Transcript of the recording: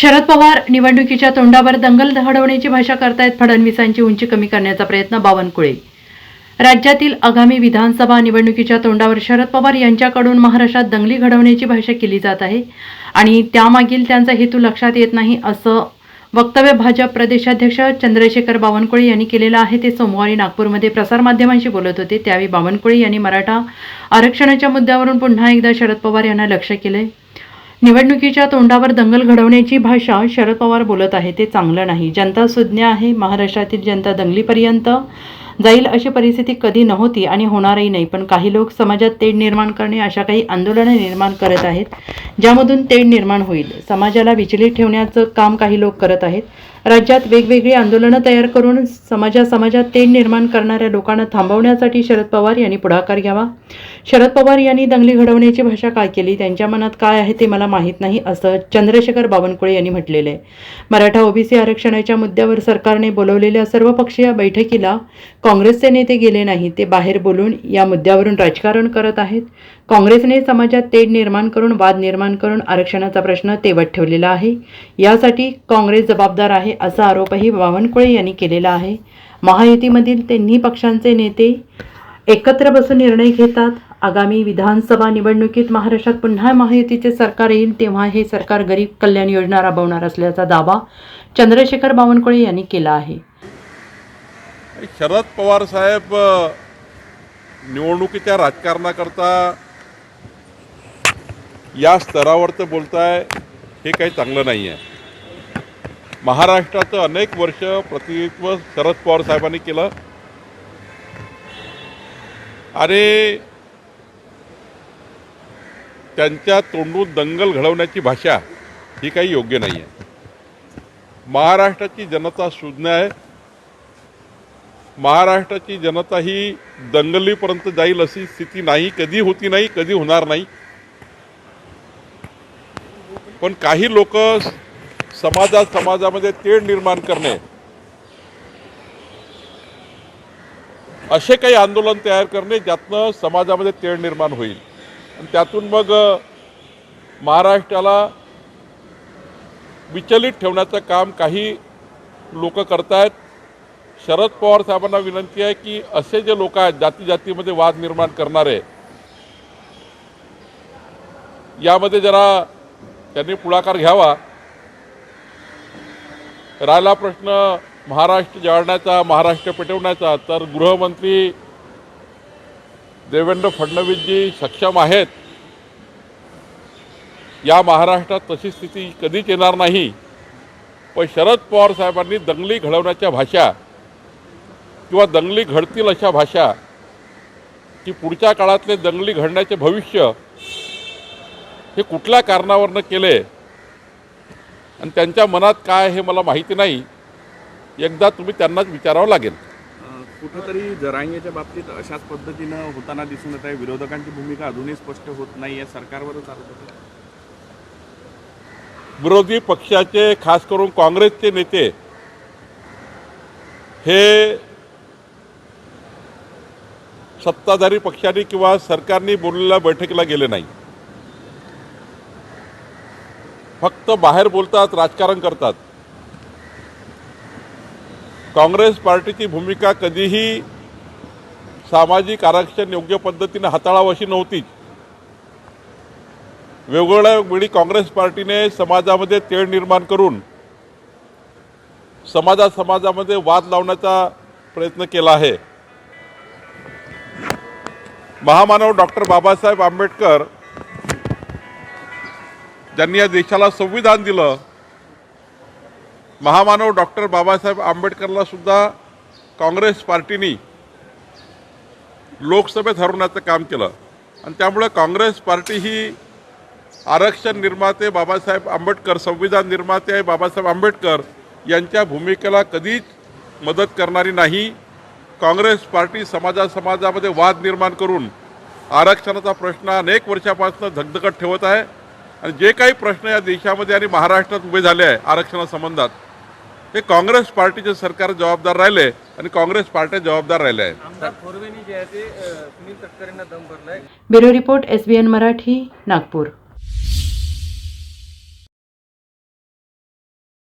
शरद पवार निवडणुकीच्या तोंडावर दंगल दहडवण्याची भाषा करतायत फडणवीसांची उंची कमी करण्याचा प्रयत्न बावनकुळे. राज्यातील आगामी विधानसभा निवडणुकीच्या तोंडावर शरद पवार यांच्याकडून महाराष्ट्रात दंगली घडवण्याची भाषा केली जात आहे आणि त्यामागील त्यांचा हेतू लक्षात येत नाही असं वक्तव्य भाजप प्रदेशाध्यक्ष चंद्रशेखर बावनकुळे यांनी केलेलं आहे. ते सोमवारी नागपूरमध्ये प्रसारमाध्यमांशी बोलत होते. त्यावेळी बावनकुळे यांनी मराठा आरक्षणाच्या मुद्द्यावरून पुन्हा एकदा शरद पवार यांना लक्ष केलंय. निवडणुकीच्या तोंडावर दंगल घडवण्याची भाषा शरद पवार बोलत आहे. ते चांगलं नाही. जनता सुज्ञ आहे. महाराष्ट्रातील जनता दंगलीपर्यंत जाईल अशी परिस्थिती कधी नव्हती आणि होणारही नाही. पण काही लोक समाजात तेढ निर्माण करणे अशा काही आंदोलनं निर्माण करत आहेत ज्यामधून तेढ निर्माण होईल. समाजाला विचलित ठेवण्याचं काम काही लोक करत आहेत. राज्यात वेगवेगळी आंदोलनं तयार करून समाजा समाजात तेढ निर्माण करणाऱ्या लोकांना थांबवण्यासाठी शरद पवार यांनी पुढाकार घ्यावा. शरद पवार यांनी दंगली घडवण्याची भाषा काय केली? त्यांच्या मनात काय आहे ते मला माहीत नाही असं चंद्रशेखर बावनकुळे यांनी म्हटलेलं आहे. मराठा ओबीसी आरक्षणाच्या मुद्द्यावर सरकारने बोलवलेल्या सर्वपक्षीय बैठकीला काँग्रेसचे नेते गेले नाही ते बाहेर बोलून या मुद्द्यावरून राजकारण करत आहेत. काँग्रेसने समाजात तेढ निर्माण करून वाद निर्माण करून आरक्षणाचा प्रश्न तेवत ठेवलेला आहे. यासाठी काँग्रेस जबाबदार आहे असा आरोपही बावनकुळे यांनी केलेला आहे. महायुतीमधील तिन्ही पक्षांचे नेते एकत्र बसून निर्णय घेतात. आगामी विधानसभा निवडणुकीत महाराष्ट्रात पुन्हा महायुतीचे सरकार येईल तेव्हा हे सरकार गरीब कल्याण योजना राबवणार असल्याचा दावा चंद्रशेखर बावनकुळे यांनी केला आहे. शरद पवार साहेब निवडणुकीच्या राजकारणाकरता या स्तरावर तर बोलताय हे काही चांगलं नाही आहे महाराष्ट्राचं अनेक वर्ष प्रतिनिधित्व शरद पवार साहेबांनी केलं. आणि त्यांच्या तोंडून दंगल घडवण्याची भाषा ही काही योग्य नाही आहे महाराष्ट्राची जनता सुज्ञ आहे. महाराष्ट्राची जनता ही दंगलीपर्यंत जाईल अशी स्थिती नाही कधी होती नाही कधी होणार नाही. पण काही लोक समाजात समाजामध्ये तेढ निर्माण करणे असे काही आंदोलन तयार करणे ज्यातनं समाजामध्ये तेढ निर्माण होईल. आणि त्यातून मग महाराष्ट्राला विचलित ठेवण्याचं काम काही लोक करतायत. शरद पवार साहेबांना विनंती आहे की असे जे लोक आहेत जाती जातीमध्ये वाद निर्माण करणारे यामध्ये जरा त्यांनी पुढाकार घ्यावा. राहिला प्रश्न महाराष्ट्र जाळण्याचा महाराष्ट्र पेटवण्याचा. तर गृहमंत्री देवेंद्र फडणवीसजी सक्षम आहेत. या महाराष्ट्रात तशी स्थिती कधीच येणार नाही. पण शरद पवार साहेबांनी दंगली घडवण्याच्या भाषा किंवा दंगली घडतील अशा भाषा की पुढच्या काळातले दंगली घडण्याचे भविष्य हे कुठल्या कारणावरनं केले आणि त्यांच्या मनात काय हे मला माहिती नाही. एकदा तुम्ही त्यांनाच विचारावं लागेल. कुठंतरी जरांगेच्या बाबतीत अशाच पद्धतीनं होताना दिसून येत आहे. विरोधकांची भूमिका अजूनही स्पष्ट होत नाही आहे. सरकारवरच आरोप विरोधी पक्षाचे खास करून काँग्रेसचे नेते हे सत्ताधारी पक्षाने किंवा सरकारने बोललेल्या बैठकीला गेले नाही. फक्त बाहेर बोलतात राजकारण करतात. काँग्रेस पार्टीची भूमिका कधीही सामाजिक आरक्षण योग्य पद्धतीने हाताळावं अशी नव्हतीच वेगवेगळ्या वेळी काँग्रेस पार्टीने समाजामध्ये तेढ निर्माण करून समाजा समाजामध्ये वाद लावण्याचा प्रयत्न केला आहे. महामानव डॉक्टर बाबासाहेब आंबेडकर ज्यांनी या देशाला संविधान दिलं महामानव डॉक्टर बाबासाहेब आंबेडकरला सुद्धा काँग्रेस पार्टीनी लोकसभेत हरवण्याचं काम केलं. आणि त्यामुळे काँग्रेस पार्टी ही आरक्षण निर्माते बाबासाहेब आंबेडकर संविधान निर्माते आहे बाबासाहेब आंबेडकर यांच्या भूमिकेला कधीच मदत करणारी नाही. काँग्रेस पार्टी समाजा समाजामध्ये वाद निर्माण करून आरक्षणाचा प्रश्न अनेक वर्षापासून धगधगत ठेवत आहे. आणि जे काही प्रश्न या देशामध्ये आणि महाराष्ट्रात उभे झाले आहे आरक्षणासंबंधात हे काँग्रेस पार्टीचे सरकार जबाबदार राहिले आणि काँग्रेस पार्ट्या जबाबदार राहिल्या आहेत. जे आहे bureau report S B N Marathi Nagpur.